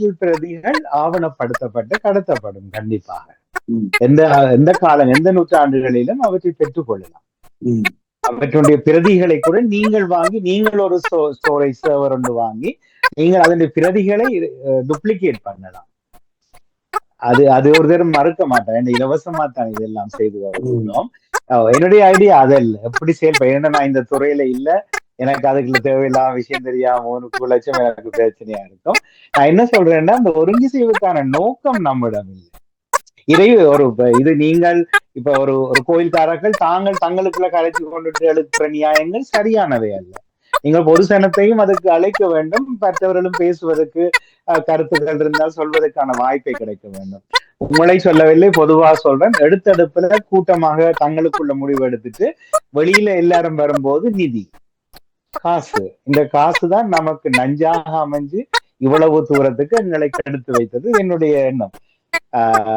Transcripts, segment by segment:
Digital பிரதிகள் ஆவணப்படுத்தப்பட்டு கடத்தப்படும் கண்டிப்பாக. எந்த எந்த காலம் எந்த நூற்றாண்டுகளிலும் அவற்றை பெற்றுக் கொள்ளலாம் ம். அவற்றுடைய பிரதிகளை கூட நீங்கள் வாங்கி நீங்கள் ஒரு ஸ்டோரேஜ் சர்வர் ஒன்று வாங்கி நீங்கள் அதனுடைய பிரதிகளை டூப்ளிகேட் பண்ணலாம். அது அது ஒரு தரம் மறுக்க மாட்டேன். இலவசமா தான் இதெல்லாம் செய்து வருகிறோம். என்னுடைய ஐடியா அதல்ல எப்படி செயல்பட ஏன்னா நான் இந்த துறையில இல்ல எனக்கு அதுக்குள்ள தேவையில்லாம விஷயம் தெரியாம ஒரு லட்சம் எனக்கு பிரச்சனையா இருக்கும். நான் என்ன சொல்றேன்னா அந்த ஒருங்கிசைவுக்கான நோக்கம் நம்மிடம் இல்லை. இதை ஒரு இது நீங்கள் இப்ப ஒரு ஒரு கோயில்காரர்கள் தாங்கள் தங்களுக்குள்ள கலைச்சு கொண்டுட்டு எழுக்கிற நியாயங்கள் சரியானவை அல்ல. நீங்கள் பொது சனத்தையும் அதுக்கு அழைக்க வேண்டும். மற்றவர்களும் பேசுவதற்கு கருத்துக்கள் இருந்தால் சொல்வதற்கான வாய்ப்பை கிடைக்க வேண்டும். உங்களை சொல்லவில்லை பொதுவா சொல்றேன். எடுத்தெடுப்புல கூட்டமாக தங்களுக்குள்ள முடிவு எடுத்துட்டு வெளியில எல்லாரும் வரும்போது நிதி. காசு. இந்த காசு தான் நமக்கு நஞ்சாக அமைஞ்சு இவ்வளவு தூரத்துக்கு எங்களை கெடுத்து வைத்தது என்னுடைய எண்ணம்.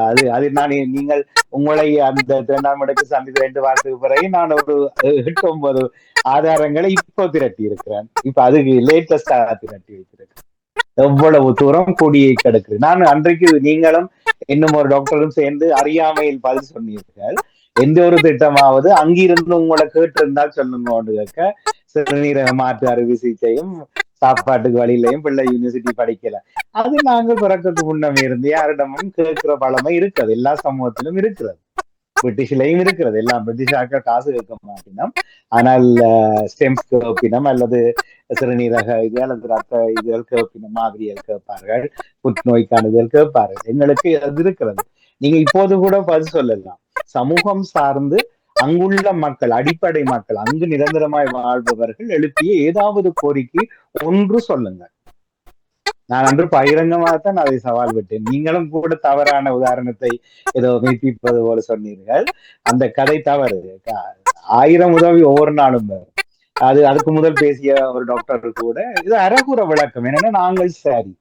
அது அது நான் நீங்கள் உங்களை அந்த திருவண்ணாமலைக்கு சந்தித்த ரெண்டு வாரத்துக்கு பிறகு நான் ஒரு எட்டு ஒன்பது ஆதாரங்களை இப்போ திரட்டி இருக்கிறேன். இப்ப அதுக்கு லேட்டஸ்டாக திரட்டி வைத்திருக்கிறேன். எவ்வளவு தூரம் கொடியை கிடக்குது நான் அன்றைக்கு நீங்களும் இன்னும் ஒரு டாக்டரும் சேர்ந்து அறியாமையில் பதில் சொன்னீர்கள். எந்த ஒரு திட்டமாவது அங்கிருந்து உங்களை கேட்டிருந்தால் சொல்லுங்க கேட்க சிறுநீரக மாற்று அறுவை சிகிச்சையும் சாப்பாட்டுக்கு வழியிலையும் பிள்ளை யூனிவர்சிட்டி படிக்கல. அது நாங்க பிறக்கிறதுக்கு முன்னமே இருந்து யாரிடமும் கேட்கிற பழமை இருக்கிறது. எல்லா சமூகத்திலும் இருக்கிறது. பிரிட்டிஷ்லயும் இருக்கிறது. எல்லாம் பிரிட்டிஷாக்க காசு கேட்க மாட்டினம். ஆனால் ஸ்டெம்ஸ் கேப்பினம் அல்லது சிறுநீரக இது அல்லது ரத்த இதுகள் கேப்பினம் மாதிரிகள் கேட்பார்கள் புற்றுநோய்க்கான இதுகள் கேட்பார்கள். எங்களுக்கு அது இருக்கிறது. நீங்க இப்போது கூட பதில் சொல்லலாம். சமூகம் சார்ந்து அங்குள்ள மக்கள் அடிப்படை மக்கள் அங்கு நிரந்தரமாய் வாழ்பவர்கள் எழுப்பிய ஏதாவது கோரிக்கை ஒன்று சொல்லுங்க நான் அன்று பகிரங்கமாகத்தான் அதை சவால் விட்டேன். நீங்களும் கூட தவறான உதாரணத்தை ஏதோ மெய்ப்பிப்பது போல சொன்னீர்கள். அந்த கதை தவறு. ஆயிரம் உதவி ஒவ்வொரு நாளும் அது அதுக்கு முதல் பேசிய ஒரு டாக்டர் கூட இது அறகுற விளக்கம். என்னன்னா நாங்கள் சரி.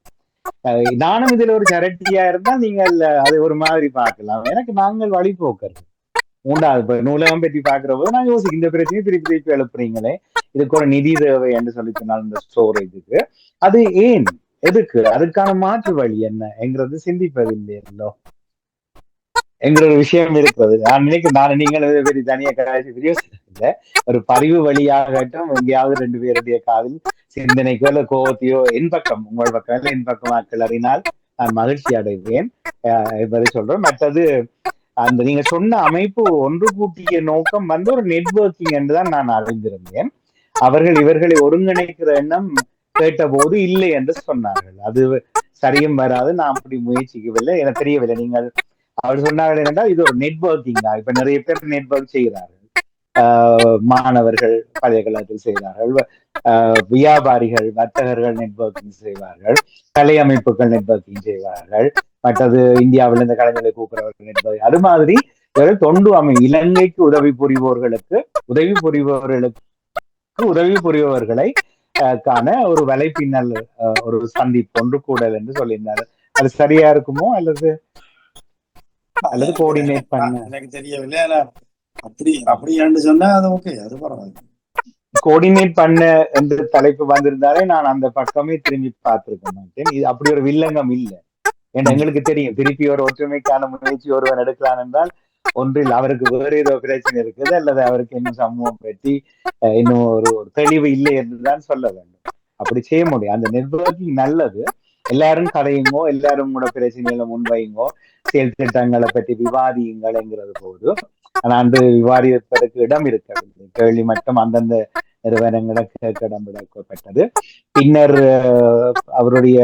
நானும் இதுல ஒரு சரட்டியா இருந்தா நீங்கள் அது ஒரு மாதிரி பார்க்கலாம். எனக்கு நாங்கள் வழிபோக்கர்கள் மூன்றாவது இப்ப நூலகம் பற்றி பாக்குற போது நான் யோசிக்க இந்த பிரச்சனையை திருப்பி திருப்பி எழுப்புறீங்களே. இதுக்கு ஒரு நிதி தேவை என்று சொல்லி சொன்னால் இந்த ஸ்டோரேஜுக்கு அது ஏன்? எதுக்கு? அதுக்கான மாற்று வழி என்ன? என்கிறது சிந்திப்பதில்லையோ என்கிற ஒரு விஷயம் இருக்கிறது. நான் நினைக்கிறேன் நான் நீங்கள் பெரிய தனியா கடாசி ஒரு பதிவு வழியாகட்டும் எங்கேயாவது ரெண்டு பேருடைய காதில் சிந்தனைக்கோ இல்ல கோவத்தையோ என் பக்கம் உங்கள் பக்கம் இல்ல என் பக்கம் ஆட்கள் அறினால் நான் மகிழ்ச்சி அடைவேன். என்பதை சொல்றேன் மற்றது அந்த நீங்க சொன்ன அமைப்பு ஒன்று கூட்டிய நோக்கம் வந்து ஒரு நெட்வொர்க்கிங் என்றுதான் நான் அறிந்திருந்தேன். அவர்கள் இவர்களை ஒருங்கிணைக்கிற எண்ணம் கேட்ட போது இல்லை என்று சொன்னார்கள். அது சரியும் வராது. நான் அப்படி முயற்சிக்கவில்லை. எனக்கு தெரியவில்லை. நீங்கள் அவர் சொன்னார்கள் என்றால் இது ஒரு நெட்வொர்க்கிங் தான். இப்ப நிறைய பேர் நெட்வொர்க் செய்கிறார்கள். மாணவர்கள் பல்கலைக்கழகத்தில் செய்தார்கள். வியாபாரிகள் வர்த்தகர்கள் நெட்வொர்க்கிங் செய்வார்கள். கலை அமைப்புகள் நெட்வொர்க்கிங் செய்வார்கள். மற்றது இந்தியாவில் இந்த கலைஞர்களை கூப்பிடுறவர்கள் நெட்வொர்க் அது மாதிரி தொண்டு அமை இலங்கைக்கு உதவி புரிவோர்களுக்கு உதவி புரிபவர்களுக்கு உதவி புரிபவர்களை காண ஒரு வலைப்பின்னல் ஒரு சந்திப்பு ஒன்று கூடல் என்று சொல்லியிருந்தாரு அது சரியா இருக்குமோ அல்லது அல்லது கோஆர்டினேட் பண்ண? எனக்கு தெரியவில்லை. அப்படி என்று சொன்னா அது ஓகே அது பரவாயில்ல. கோஆர்டினேட் பண்ண என்ற தலைப்பு வந்திருந்தாலே நான் அந்த பக்கமே திரும்பி பார்த்திருக்க மாட்டேன் இது அப்படி ஒரு வில்லங்கம் இல்லை. ஏன்னா எங்களுக்கு தெரியும் திருப்பி ஒரு ஒற்றுமைக்கான முயற்சி ஒருவன் எடுக்கலாம் என்றால் ஒன்றில் அவருக்கு வேறு ஏதோ பிரச்சனை இருக்குது அல்லது அவருக்கு இன்னும் சமூகம் பற்றி இன்னும் ஒரு ஒரு தெளிவு இல்லை என்றுதான் சொல்ல வேண்டும். அப்படி செய்ய முடியும் அந்த நெட்வொர்க்கிங் நல்லது. எல்லாரும் கதையுங்கோ எல்லாரும் கூட பிரச்சனைகளை முன்வைங்கோ செயல் திட்டங்களை பற்றி விவாதியுங்கள்ங்கிறது போது ஆனா அந்த விவாதிப்பதற்கு இடம் இருக்கவில்லை. கேள்வி மட்டும் அந்தந்த நிறுவனங்களை இடம் விடப்பட்டது. பின்னர் அவருடைய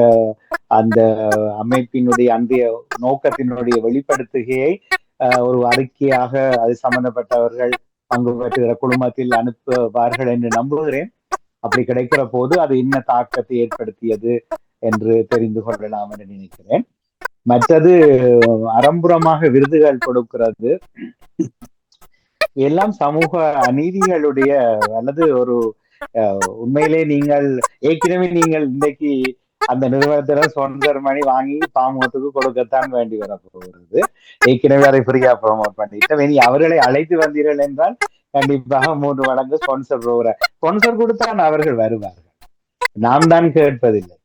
அந்த அமைப்பினுடைய அன்றைய நோக்கத்தினுடைய வெளிப்படுத்துகையை ஒரு அறிக்கையாக அது சம்பந்தப்பட்டவர்கள் பங்கு பெற்றுகிற குழுமத்தில் அனுப்புவார்கள் என்று நம்புகிறேன். அப்படி கிடைக்கிற போது அது என்ன தாக்கத்தை ஏற்படுத்தியது என்று தெரிந்து கொள்ளலாம் என்று நினைக்கிறேன். மற்றது அறம்புறமாக விருதுகள் கொடுக்கிறது. எல்லாம் சமூக அநீதிகளுடைய அல்லது ஒரு உண்மையிலே நீங்கள் ஏற்கனவே நீங்கள் இன்றைக்கு அந்த நிறுவனத்துல சொந்தர் மணி வாங்கி பாமுகத்துக்கு கொடுக்கத்தான் வேண்டி வரப்போகிறது. ஏற்கனவே அதை ஃப்ரீயா ப்ரொமோட் பண்ணிட்டு இனி அவர்களை அழைத்து வந்தீர்கள் என்றால் கண்டிப்பாக மூன்று மடங்கு ஸ்பான்சர் ப்ரோக்ராம் ஸ்பான்சர் கொடுத்தான் அவர்கள் வருவார்கள். நாம் தான் கேட்பதில்லை.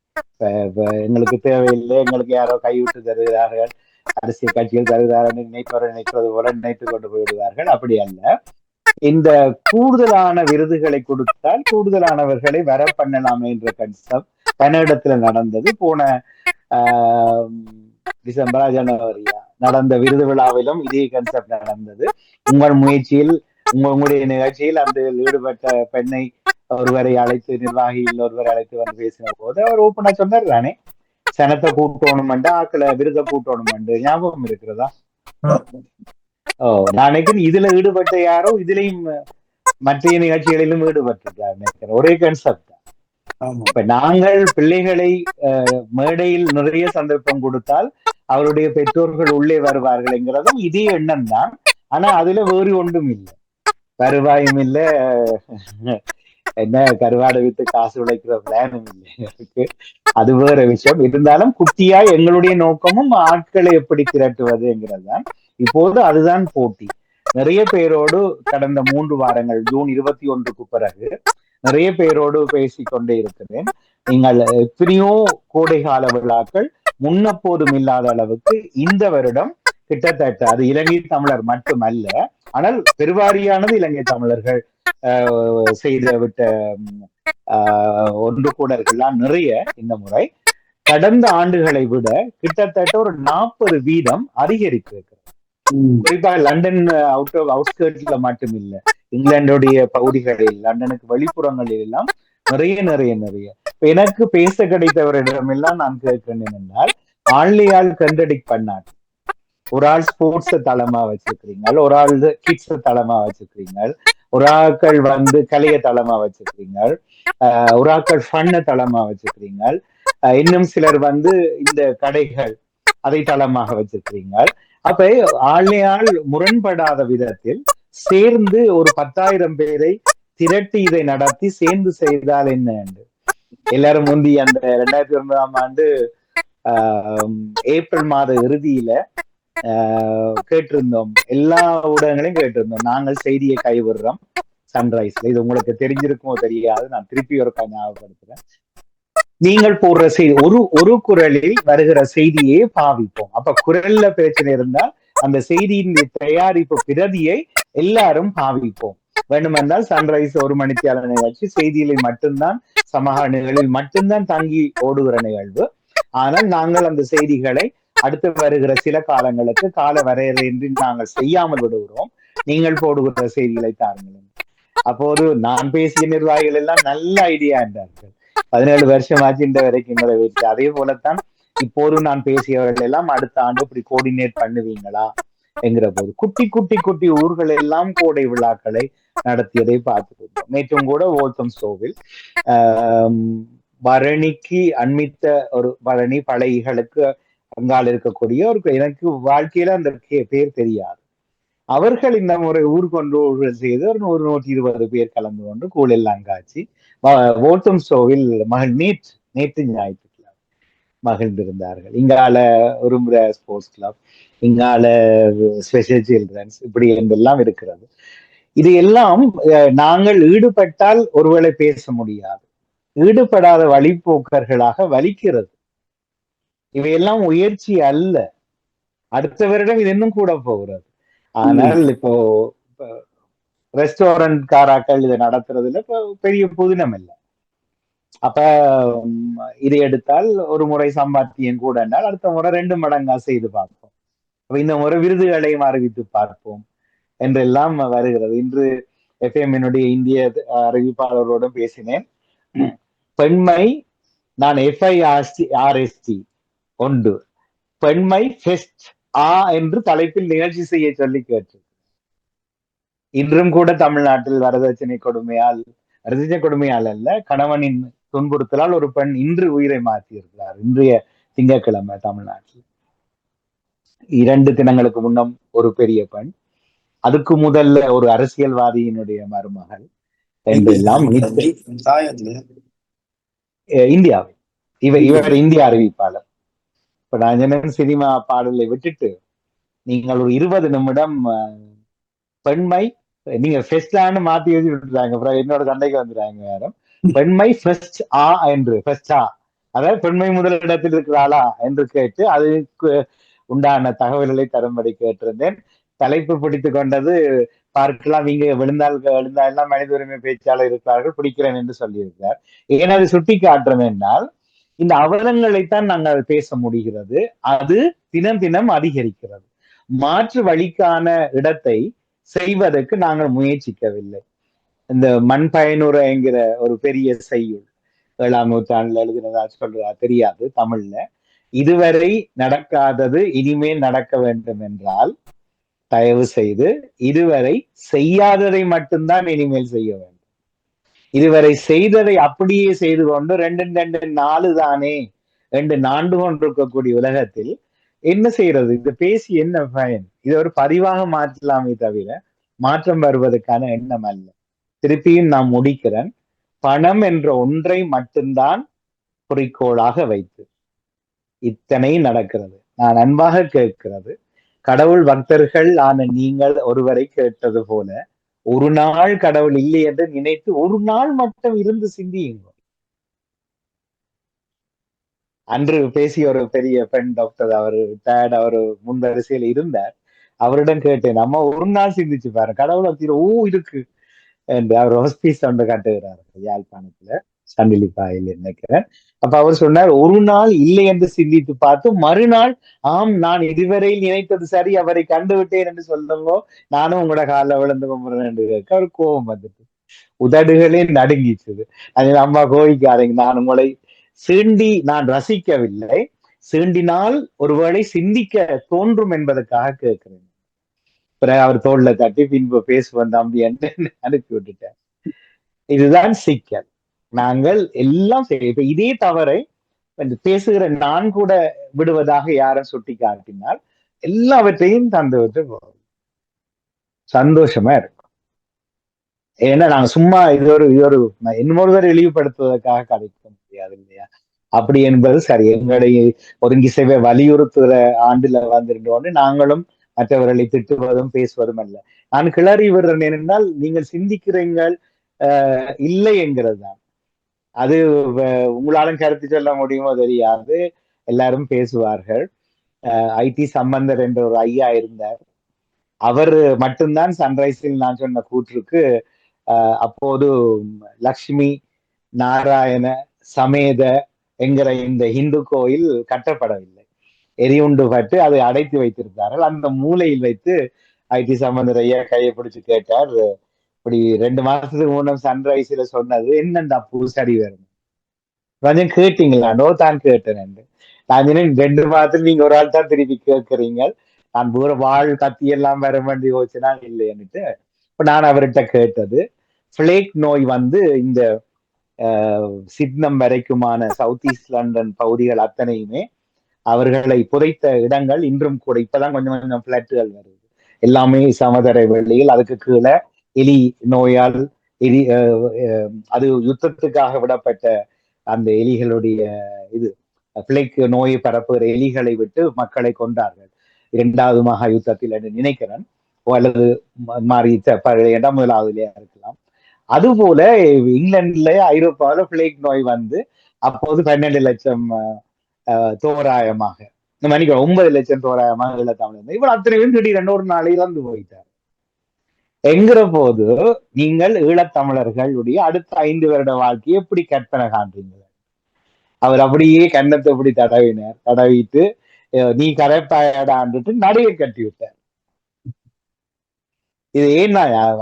எங்களுக்கு தேவையில்லை எங்களுக்கு யாரோ கைவிட்டு தருகிறார்கள் அரசியல் கட்சியில் தருகிறார்கள் நினைப்பவர் நினைப்பது போல நினைத்து கொண்டு போயிடுவார்கள் அப்படி அல்ல. இந்த கூடுதலான விருதுகளை கொடுத்தால் கூடுதலானவர்களை வர பண்ணலாமே என்ற கன்செப்ட் கன்னடத்துல நடந்தது. போன ஆஹ், டிசம்பரா ஜனவரியா நடந்த விருது விழாவிலும் இதே கன்செப்ட் நடந்தது. உங்கள் முயற்சியில் உங்களுடைய நிகழ்ச்சியில் அந்த ஈடுபட்ட பெண்ணை ஒருவரை அழைத்து நிர்வாகியில் ஒருவரை அழைத்து வந்து பேசின போது அவர் ஓப்பனா சொன்னார் தானே சனத்தை கூட்டணும் ஆக்களை விருத கூட்டணும் ஞாபகம் இருக்கிறதா? ஓ நான் நினைக்கிறேன் இதுல ஈடுபட்ட யாரோ இதுலயும் மற்ற நிகழ்ச்சிகளிலும் ஈடுபட்டிருக்காரு நினைக்கிறேன். ஒரே கன்செப்ட் இப்ப நாங்கள் பிள்ளைகளை மேடையில் நிறைய சந்தர்ப்பம் கொடுத்தால் அவருடைய பெற்றோர்கள் உள்ளே வருவார்கள் என்கிறதும் இதே எண்ணம் தான் ஆனா அதுல வேறு ஒன்றும் இல்லை. வருவாயும் இல்ல. என்ன கருவாடை வித்து காசு உழைக்கிற பிளானும் இல்லை இருக்கு அது வேற விஷயம். இருந்தாலும் குட்டியா எங்களுடைய நோக்கமும் ஆட்களை எப்படி திரட்டுவதுங்கிறது தான் இப்போது அதுதான் போட்டி. நிறைய பேரோடு கடந்த மூன்று வாரங்கள் ஜூன் இருபத்தி ஒன்றுக்கு பிறகு நிறைய பேரோடு பேசிக்கொண்டே இருக்கிறேன். நீங்கள் எத்தனையோ கோடைகால விழாக்கள் முன்னப்போதும் இல்லாத அளவுக்கு இந்த வருடம் கிட்டத்தட்ட அது இலங்கை தமிழர் மட்டுமல்ல ஆனால் பெருவாரியானது இலங்கை தமிழர்கள். செய்து விட்ட ஒன்று கூடர்கள்லாம் நிறைய இந்த முறை. கடந்த ஆண்டுகளை விட கிட்டத்தட்ட ஒரு நாற்பது வீதம் அதிகரித்து இருக்கிறது ம். குறிப்பாக லண்டன் அவுட் அவுட்ஸ்கர்ட்ஸ்ல மட்டும் இல்ல இங்கிலாந்துடைய பகுதிகளில் லண்டனுக்கு வெளிப்புறங்களில் எல்லாம் நிறைய நிறைய. நிறைய எனக்கு பேச கிடைத்தவரிடம் எல்லாம் நான் கேட்கிறேன் என்னென்றால் ஆள்லையால் கண்டடிக் பண்ணாட்டு ஒரு ஆள் ஸ்போர்ட்ஸ் தளமா வச்சிருக்கிறீங்க ஒரு ஆள் கிட்ஸ் தளமா வச்சிருக்கிறீங்க உராக்கள் வந்து கலைய தளமா வச்சிருக்கிறீங்க ஆஹ் உராக்கள் ஃபன்ன தளமா வச்சிருக்கிறீங்க இன்னும் சிலர் வந்து இந்த கடைகள் அதை தளமாக வச்சிருக்கிறீங்க அப்ப ஆளையால் முரண்படாத விதத்தில் சேர்ந்து ஒரு பத்தாயிரம் பேரை திரட்டி இதை நடத்தி சேர்ந்து செய்தால் என்ன என்று. எல்லாரும் முந்தி அந்த ரெண்டாயிரத்தி ஒன்பதாம் ஆண்டு ஆஹ், ஏப்ரல் மாத இறுதியில கேட்டிருந்தோம். எல்லா ஊடகங்களையும் கேட்டிருந்தோம். நாங்கள் செய்தியை கைவிடுறோம். சன்ரைஸ்ல இது உங்களுக்கு தெரிஞ்சிருக்குமோ தெரியாது. நான் திருப்பி ஒரு ஞாபகப்படுத்துறேன். நீங்கள் போடுற செய்தி ஒரு ஒரு குரலில் வருகிற செய்தியே பாவிப்போம். அப்ப குரல்ல பிரச்சனை இருந்தால் அந்த செய்தியின் தயாரிப்பு பிரதியை எல்லாரும் பாவிப்போம். வேண்டுமென்றால் சன்ரைஸ் ஒரு மணித்தியாளர் நிகழ்ச்சி செய்திகளை மட்டும்தான் சமூக நிகழ்வில் மட்டும்தான் தங்கி ஓடுகிற நிகழ்வு. ஆனால் நாங்கள் அந்த செய்திகளை அடுத்து வருகிற சில காலங்களுக்கு கால வரையறையின்றி நாங்கள் செய்யாமல் விடுகிறோம். நீங்கள் போடுகிற செய்திகளை தாருங்கள் அப்போது நான் பேசிய நிர்வாகிகள் எல்லாம் நல்ல ஐடியா என்றார்கள். பதினேழு வருஷம் ஆச்சு இந்த வரைக்கும் நிறைவேற்றி அதே போலத்தான் இப்போது நான் பேசியவர்கள் எல்லாம் அடுத்த ஆண்டு இப்படி கோஆர்டினேட் பண்ணுவீங்களா என்கிற போது குட்டி குட்டி குட்டி ஊர்கள் எல்லாம் கோடை விழாக்களை நடத்தியதை பார்த்துருந்தோம் நேற்றும் கூட ஓல்தம் ஸ்டோவில் ஆஹ் பரணிக்கு அண்மித்த ஒரு பரணி பழைகளுக்கு அங்கால் இருக்கக்கூடிய ஒரு எனக்கு வாழ்க்கையில அந்த கே- பேர் தெரியாது. அவர்கள் இந்த முறை ஊர் கொண்டு செய்து ஒரு நூறு நூற்றி இருபது பேர் கலந்து கொண்டு கூழெல்லாம் காய்ச்சி ஓட்டம் ஸ்டோவில் மகள் நேற்று நேற்று ஞாயிற்றுக்கிழமை மகிழ்ந்திருந்தார்கள். இங்கால ஒரு ஸ்போர்ட்ஸ் கிளப் இங்கால ஸ்பெஷல் சில்ட்ரன்ஸ் இப்படி என்றெல்லாம் இருக்கிறது. இது எல்லாம் அஹ், நாங்கள் ஈடுபட்டால் ஒருவேளை பேச முடியாது. ஈடுபடாத வழிப்போக்கர்களாக வலிக்கிறது. இவையெல்லாம் உயர்ச்சி அல்ல. அடுத்த வருடம் இது இன்னும் கூட போகிறது. ஆனால் இப்போ ரெஸ்டாரண்ட் காராக்கள் இதை நடத்துறதுல இப்போ பெரிய புதினம் இல்லை. அப்ப இதை எடுத்தால் ஒரு முறை சம்பாத்தியம் கூட என்றால் அடுத்த முறை ரெண்டு மடங்கா செய்து பார்ப்போம். அப்ப இந்த முறை விருதுகளையும் அறிவித்து பார்ப்போம் என்றெல்லாம் வருகிறது. இன்று எஃப்எம்னுடைய இந்திய அறிவிப்பாளரோடும் பேசினேன். பெண்மை நான் எஃப்ஐஆர்சி ஆர்எஸ்டி ஒன்று பெண்மை ஃபெஸ்ட் ஆ என்று தலைப்பில் நிகழ்ச்சி செய்ய சொல்லி கேட்டு இன்றும் கூட தமிழ்நாட்டில் வரதட்சணை கொடுமையால் வரதட்சணை கொடுமையால் அல்ல கணவனின் துன்புறுத்தலால் ஒரு பெண் இன்று உயிரை மாற்றியிருக்கிறார் இன்றைய திங்கட்கிழமை தமிழ்நாட்டில். இரண்டு தினங்களுக்கு முன்னம் ஒரு பெரிய பெண் அதுக்கு முதல்ல ஒரு அரசியல்வாதியினுடைய மருமகள் என்றெல்லாம் இந்தியாவில். இவர் இவர் இந்திய அறிவிப்பாளர். இப்ப நான் சினிமா பாடலை விட்டுட்டு நீங்கள் ஒரு இருபது நிமிடம் பெண்மை நீங்க ஃபெஸ்டான்னு மாத்தி எழுதி விட்டுறாங்க அப்புறம் என்னோட சண்டைக்கு வந்துடுறாங்க யாரும் பெண்மை ஃபெஸ்ட் ஆ என்று ஃபெஸ்ட் ஆ. அதாவது பெண்மை முதலிடத்தில் இருக்கிறாளா என்று கேட்டு அதுக்கு உண்டான தகவல்களை தரும்படி கேட்டிருந்தேன். தலைப்பு பிடித்து கொண்டது பார்க்கலாம் இங்க விழுந்தால் விழுந்தால் மனித உரிமை பேச்சாளர் இருக்கிறார்கள் பிடிக்கிறேன் என்று சொல்லியிருக்கிறார். ஏன் அது சுட்டி காட்டுறேன் என்றால் இந்த அவலங்களைத்தான் நாங்கள் பேச முடிகிறது. அது தினம் தினம் அதிகரிக்கிறது. மாற்று வழிக்கான இடத்தை செய்வதற்கு நாங்கள் முயற்சிக்கவில்லை. இந்த மண் பயனுற என்கிற ஒரு பெரிய செய்யுள் ஏழாம் நூற்றாண்டுல எழுதினதா சொல்றதா தெரியாது தமிழ்ல. இதுவரை நடக்காதது இனிமேல் நடக்க வேண்டும் என்றால் தயவு செய்து இதுவரை செய்யாததை மட்டும்தான் இனிமேல் செய்ய வேண்டும். இதுவரை செய்ததை அப்படியே செய்து கொண்டு ரெண்டு ரெண்டு நாலு தானே ரெண்டு நான்கு கொண்டிருக்கக்கூடிய உலகத்தில் என்ன செய்யறது? இது பேசி என்ன பயன்? இதை ஒரு பதிவாக மாற்றலாமே தவிர மாற்றம் வருவதற்கான எண்ணம் அல்ல. திருப்பியும் நான் முடிக்கிறேன். பணம் என்ற ஒன்றை மட்டும்தான் குறிக்கோளாக வைத்து. இத்தனை நடக்கிறது. நான் அன்பாக கேட்கிறது. கடவுள் பக்தர்கள் ஆன நீங்கள் ஒருவரை கேட்டது போல ஒரு நாள் கடவுள் இல்லை என்று நினைத்து ஒரு நாள் மட்டும் இருந்து சிந்தியுங்க அன்று பேசிய ஒரு பெரிய பெண் டாக்டர் அவர் டேட் அவர் முன்வரிசையில் இருந்தார். அவரிடம் கேட்டேன் நம்ம ஒரு நாள் சிந்திச்சு பாரு கடவுள் தீர ஓ இருக்கு. என்று அவர் ஹோஸ்பீஸ் ஒன்று கட்டுகிறார் யாழ்ப்பாணத்துல. சண்டிலிப்பாயில் நினைக்கிறேன் அப்ப அவர் சொன்னார் ஒரு நாள் இல்லை என்று சிந்தித்து பார்த்து மறுநாள் ஆம் நான் இதுவரையில் நினைத்தது சரி அவரை கண்டு விட்டேன் என்று சொல்லுங்க நானும் உங்களோட காலில் விழுந்து கும்பிடுறேன் என்று கேட்க அவர் கோபம் வந்துட்டு உதடுகளே நடுங்கிச்சுது. அது அம்மா கோவிக்காதீங்க நான் உங்களை சீண்டி நான் ரசிக்கவில்லை. சீண்டினால் ஒருவேளை சிந்திக்க தோன்றும் என்பதற்காக கேட்கிறேன். பிறகு அவர் தோல்ல தட்டி பின்பு பேசுவன் தம்பி என்று அனுப்பி விட்டுட்டேன். இதுதான் சிக்கல். நாங்கள் எல்லாம் செய்ய இப்ப இதே தவறை பேசுகிற நான் கூட விடுவதாக யாரும் சுட்டி காட்டினால் எல்லாவற்றையும் தந்து விட்டு சந்தோஷமா இருக்கும். ஏன்னா நாங்க சும்மா இது ஒரு இது ஒரு இன்னொருவர் இழிவுபடுத்துவதற்காக கதைக்க முடியாது இல்லையா? அப்படி என்பது சரி. எங்களுடைய ஒருங்கிசைவை வலியுறுத்துகிற ஆண்டுல வந்திருந்தோன்னு நாங்களும் மற்றவர்களை திட்டுவதும் பேசுவதும் அல்ல. நான் கிளறி விடுறேன். என்றால் நீங்கள் சிந்திக்கிறீங்கள் இல்லை என்கிறது தான் அது உங்களாலும் கருத்து சொல்ல முடியுமோ தெரியாது. எல்லாரும் பேசுவார்கள். ஐடி சம்பந்தர் என்ற ஒரு ஐயா இருந்தார். அவர் மட்டும்தான் சன்ரைஸில் நான் சொன்ன கூற்றுக்கு அப்போது லக்ஷ்மி நாராயண சமேத என்கிற இந்த இந்து கோயில் கட்டப்படவில்லை. எரியுண்டு பட்டு அதை அடைத்து வைத்திருந்தார்கள். அந்த மூலையில் வைத்து ஐடி சம்பந்தர் ஐயா கையை பிடிச்சு கேட்டார். இப்படி ரெண்டு மாசத்துக்கு முன்னம் சன்ரைஸ்ல சொன்னது என்னண்டா பூசடி வேணும் கொஞ்சம் கேட்டீங்களா? நோ தான் கேட்டேன் நான் ரெண்டு மாதத்துல நீங்க ஒரு ஆள் தான் திருப்பி கேட்கறீங்க. நான் பூரா வாழ் கத்தி எல்லாம் வர வேண்டி யோசிச்சுனா இல்லைன்னுட்டு இப்ப நான் அவர்கிட்ட கேட்டது. பிளேக் நோய் வந்து இந்த சிட்னம் வரைக்குமான சவுத் ஈஸ்ட் லண்டன் பகுதிகள் அத்தனையுமே அவர்களை புதைத்த இடங்கள். இன்றும் கூட இப்பதான் கொஞ்சம் கொஞ்சம் பிளட்டுகள் வருது. எல்லாமே சமதரை வெள்ளியில் அதுக்கு கீழே எலி நோயால் எலி அது யுத்தத்துக்காக விடப்பட்ட அந்த எலிகளுடைய இது பிள்ளைக்கு நோயை பரப்புகிற எலிகளை விட்டு மக்களை கொண்டார்கள் இரண்டாவது மகா யுத்தத்தில் என்று நினைக்கிறேன். அல்லது மாறி இடம் முதலாவதுலயா இருக்கலாம். அதுபோல இங்கிலாந்துல ஐரோப்பாவில பிளேக் நோய் வந்து அப்போது பன்னெண்டு லட்சம் தோராயமாக. இந்த ஒன்பது லட்சம் தோராயமாக ஈழத்தமிழ் இவ்வளவு அத்தனை பேரும் திடீரென்று ஒரு நாள் இறந்து போயிட்டார். என்கிற போது நீங்கள் ஈழத்தமிழர்களுடைய அடுத்த ஐந்து வருட வாழ்க்கையை எப்படி கற்பனை காண்றீங்க? அவர் அப்படியே கண்ணத்தை எப்படி தடவினார். தடவிட்டு நீ கரைப்பாயடான்ட்டு நடைய கட்டி விட்டார் இது ஏன்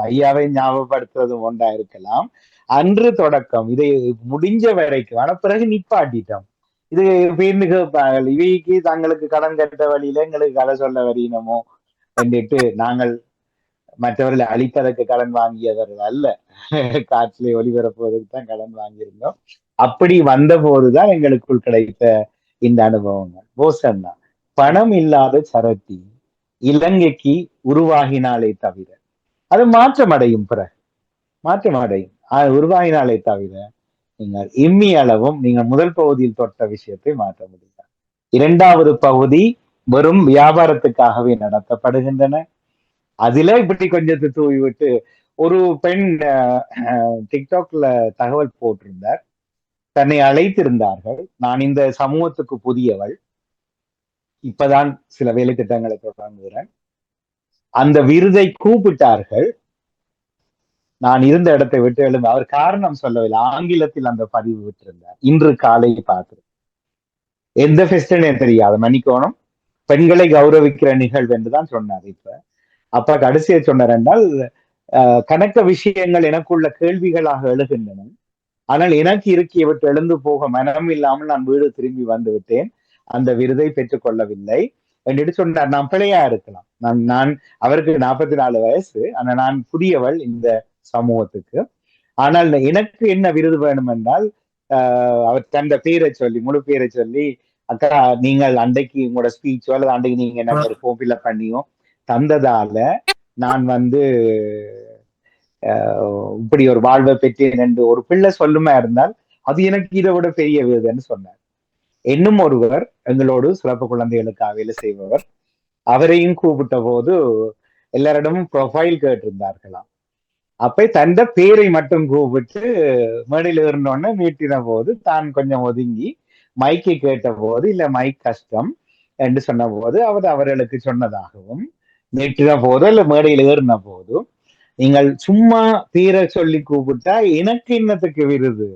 ஐயாவை ஞாபகப்படுத்துறது ஒன்றா இருக்கலாம். அன்று தொடக்கம் இதை முடிஞ்ச வரைக்கும் ஆனா பிறகு நிப்பாட்டிட்டோம். இது பேர்ந்து கேட்பாங்க இவைக்கு தங்களுக்கு கடன் கட்ட வழியில எங்களுக்கு கதை சொல்ல வரீனமோ என்றிட்டு நாங்கள் மற்றவர்களை அழிப்பதற்கு கடன் வாங்கியவர்கள் அல்ல. காற்றிலே ஒளிபரப்புவதற்கு தான் கடன் வாங்கியிருந்தோம். அப்படி வந்த போதுதான் எங்களுக்குள் கிடைத்த இந்த அனுபவங்கள். போசன்னா பணம் இல்லாத சரத்தி இலங்கைக்கு உருவாகினாலே தவிர அது மாற்றம் அடையும் பிறகு. மாற்றம் அடையும். உருவாகினாலே தவிர நீங்கள் இம்மி அளவும் நீங்கள் முதல் பகுதியில் தொட்ட விஷயத்தை மாற்ற முடியாது. இரண்டாவது பகுதி வெறும் வியாபாரத்துக்காகவே நடத்தப்படுகின்றன. அதுல இப்படி கொஞ்சத்தை தூவி விட்டு ஒரு பெண் டிக்டாக்ல தகவல் போட்டிருந்தார். தன்னை அழைத்திருந்தார்கள். நான் இந்த சமூகத்துக்கு புதியவள். இப்பதான் சில வேலை திட்டங்களை தொடங்குகிறேன். அந்த விருதை கூப்பிட்டார்கள். நான் இருந்த இடத்தை விட்டு எழுந்து அவர் காரணம் சொல்லவில்லை. ஆங்கிலத்தில் அந்த பதிவு விட்டிருந்தார். இன்று காலை பார்க்கிறேன். எந்த ஃபெஸ்டன் தெரியாது. மன்னிக்கோணும். பெண்களை கௌரவிக்கிற நிகழ்வு என்றுதான் சொன்னார் இப்ப. அப்ப கடைசியை சொன்னார் என்றால் கணக்க விஷயங்கள் எனக்குள்ள கேள்விகளாக எழுகின்றன. ஆனால் எனக்கு இருக்கிய விட்டு எழுந்து போக மனம் இல்லாமல் நான் வீடு திரும்பி வந்து விட்டேன். அந்த விருதை பெற்றுக் கொள்ளவில்லை. என்று சொன்னார் நான் பிழையா இருக்கலாம். நான் நான் அவருக்கு நாற்பத்தி நாலு வயசு. ஆனா நான் புதியவள் இந்த சமூகத்துக்கு. ஆனால் எனக்கு என்ன விருது வேணும் என்றால் அவர் தந்த பேரை சொல்லி முழு பேரை சொல்லி அக்கா நீங்கள் அன்றைக்கு உங்களோட ஸ்பீச்சோ அல்லது அன்றைக்கு நீங்க என்ன ஒரு கோப்பில பண்ணியோ தந்ததால நான் வந்து ஆஹ் இப்படி ஒரு வாழ்வை பெற்றேன் என்று ஒரு பிள்ளை சொல்லுமா இருந்தால் அது எனக்கு இதை விட பெரிய விருதுன்னு சொன்னார். இன்னும் ஒருவர் எங்களோடு சிறப்பு குழந்தைகளுக்காக வேலை செய்பவர் அவரையும் கூப்பிட்ட போது எல்லாரிடமும் ப்ரொஃபைல் கேட்டிருந்தார்களாம். அப்ப தந்த பேரை மட்டும் கூப்பிட்டு மேடையில் இருந்தோடனே மீட்டின போது தான் கொஞ்சம் ஒதுங்கி மைக்கை கேட்ட போது இல்ல மைக் கஷ்டம் என்று சொன்ன போது அவர் அவர்களுக்கு சொன்னதாகவும் நீட்டின போதோ இல்ல மேடையில் ஏறின போதும் நீங்கள் சும்மா தீர சொல்லி கூப்பிட்டா எனக்கு என்னத்துக்கு விருது?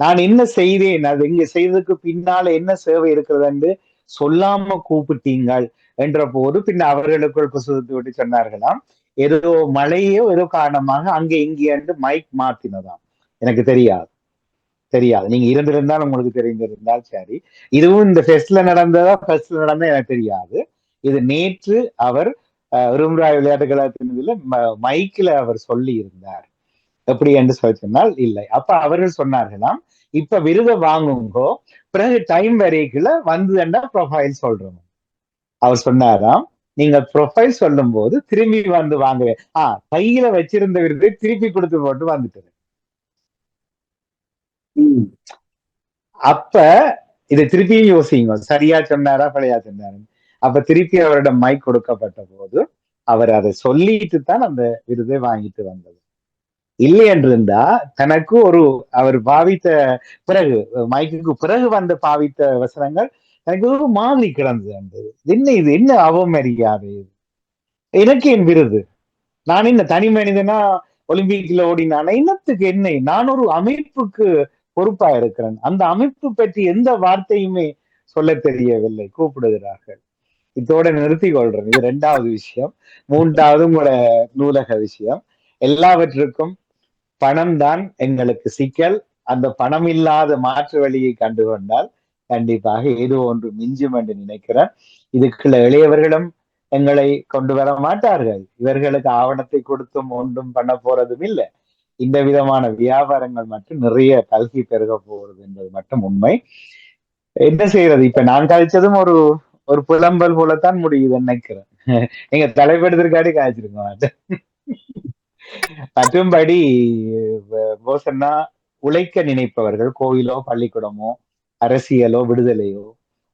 நான் என்ன செய்தேன்? அது இங்க செய்ததுக்கு பின்னால என்ன சேவை இருக்கிறது என்று சொல்லாம கூப்பிட்டீங்கள் என்ற போது பின்ன அவர்களுக்குள் புசுத்து விட்டு சொன்னார்களாம். ஏதோ மழையோ ஏதோ காரணமாக அங்க இங்கே என்று மைக் மாத்தினதாம். எனக்கு தெரியாது. தெரியாது. நீங்க இருந்திருந்தால் உங்களுக்கு தெரிந்திருந்தால் சரி. இதுவும் இந்த ஃபெஸ்ட்ல நடந்ததா ஃபெஸ்ட்ல நடந்தா எனக்கு தெரியாது. இது நேற்று அவர் விரும்புராய் விளையாட்டு கழகத்தின் மைக்கில் அவர் சொல்லி இருந்தார் எப்படி என்று சொல்லி சொன்னால் இல்லை. அப்ப அவர்கள் சொன்னார்களாம் இப்ப விருதை வாங்குங்கோ பிறகு டைம் வரைக்குள்ள வந்துன்னா ப்ரொஃபைல் சொல்றோம்? அவர் சொன்னாராம் நீங்க ப்ரொஃபைல் சொல்லும் போது திரும்பி வந்து வாங்க ஆஹ் கையில வச்சிருந்த விருதை திருப்பி கொடுத்து போட்டு வந்துட்டு அப்ப இதை திருப்பியும் யோசிங்க. சரியா சொன்னாரா பிழையா சொன்னாரு அப்ப திருப்பி அவரிடம் மைக் கொடுக்கப்பட்ட போது அவர் அதை சொல்லிட்டு தான் அந்த விருதை வாங்கிட்டு வந்தது. இல்லை என்றிருந்தா தனக்கு ஒரு அவர் பாவித்த பிறகு மைக்குக்கு பிறகு வந்த பாவித்த வசனங்கள் எனக்கு ஒரு மாதிரி கிடந்தது இருந்தது என்ன இது? என்ன அவமரியாதை இது? எனக்கு என் விருது. நான் என்ன தனி மனிதனா? ஒலிம்பிக்ல ஓடினான இன்னத்துக்கு என்ன? நான் ஒரு அமைப்புக்கு பொறுப்பா இருக்கிறேன். அந்த அமைப்பு பற்றி எந்த வார்த்தையுமே சொல்ல தெரியவில்லை. கூப்பிடுகிறார்கள். இதோட நிறுத்தி கொள்றேன் இது ரெண்டாவது விஷயம். மூன்றாவது உங்களோட நூலக விஷயம். எல்லாவற்றுக்கும் பணம் தான் எங்களுக்கு சிக்கல். அந்த பணம் இல்லாத மாற்று வழியை கண்டுகொண்டால் கண்டிப்பாக ஏதோ ஒன்று மிஞ்சும் என்று நினைக்கிறேன். இதுக்குள்ள இளையவர்களும் எங்களை கொண்டு வர மாட்டார்கள். இவர்களுக்கு ஆவணத்தை கொடுத்தும் ஒன்றும் பண்ண போறதும் இல்லை. இந்த விதமான வியாபாரங்கள் மட்டும் நிறைய கல்கி பெருக போகிறது என்பது மட்டும் உண்மை. என்ன செய்யறது இப்ப நான் கழிச்சதும் ஒரு ஒரு புலம்பல் போலத்தான் முடியுது நினைக்கிறேன். நீங்க தலைப்படுத்திருக்காடி காய்ச்சிருக்க மாட்டேன். மற்றும்படி போசன்னா உழைக்க நினைப்பவர்கள் கோயிலோ பள்ளிக்கூடமோ அரசியலோ விடுதலையோ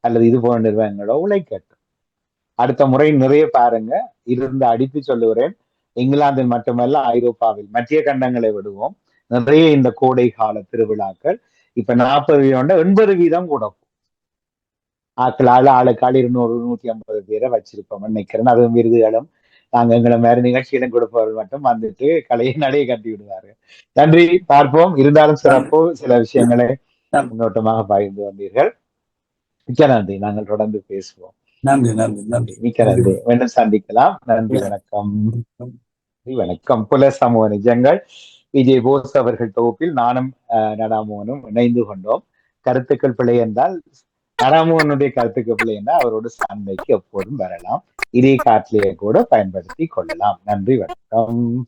அல்லது இது போன்ற நிறுவனங்களோ உழைக்கட்டும். அடுத்த முறை நிறைய பாருங்க. இருந்து அடித்து சொல்லுகிறேன். இங்கிலாந்தில் மட்டுமல்ல ஐரோப்பாவில் மத்திய கண்டங்களை விடுவோம். நிறைய இந்த கோடை கால திருவிழாக்கள் இப்ப நாற்பது வீதம் எண்பது வீதம் கூட ஆக்கள் ஆள் ஆளுக்காள் இருநூறு நூத்தி ஐம்பது பேரை வச்சிருப்போம். நினைக்கிறேன் அதுவும் விருதுகளும் நாங்க எங்களை மேல நிகழ்ச்சியிலும் கொடுப்பவர்கள் மட்டும் வந்துட்டு கலையை நடைய கட்டி விடுவாரு. நன்றி. பார்ப்போம். இருந்தாலும் சிறப்பு சில விஷயங்களை முன்னோட்டமாக பகிர்ந்து வந்தீர்கள். மிக்க நன்றி. நாங்கள் தொடர்ந்து பேசுவோம். நன்றி நன்றி நன்றி. மிக்க நன்றி. மீண்டும் சந்திக்கலாம். நன்றி. வணக்கம். வணக்கம். புல சமூக நிஜங்கள். விஜய் போஸ் அவர்கள் தொகுப்பில் நானும் நடாமோனும் இணைந்து கொண்டோம். கருத்துக்கள் பிழை என்றால் நடாமோனுடைய கருத்துக்கு பிழை அவரோட சான்மைக்கு எப்போதும் வரலாம். இதே காட்டிலேயே கூட பயன்படுத்தி கொள்ளலாம். நன்றி வணக்கம்.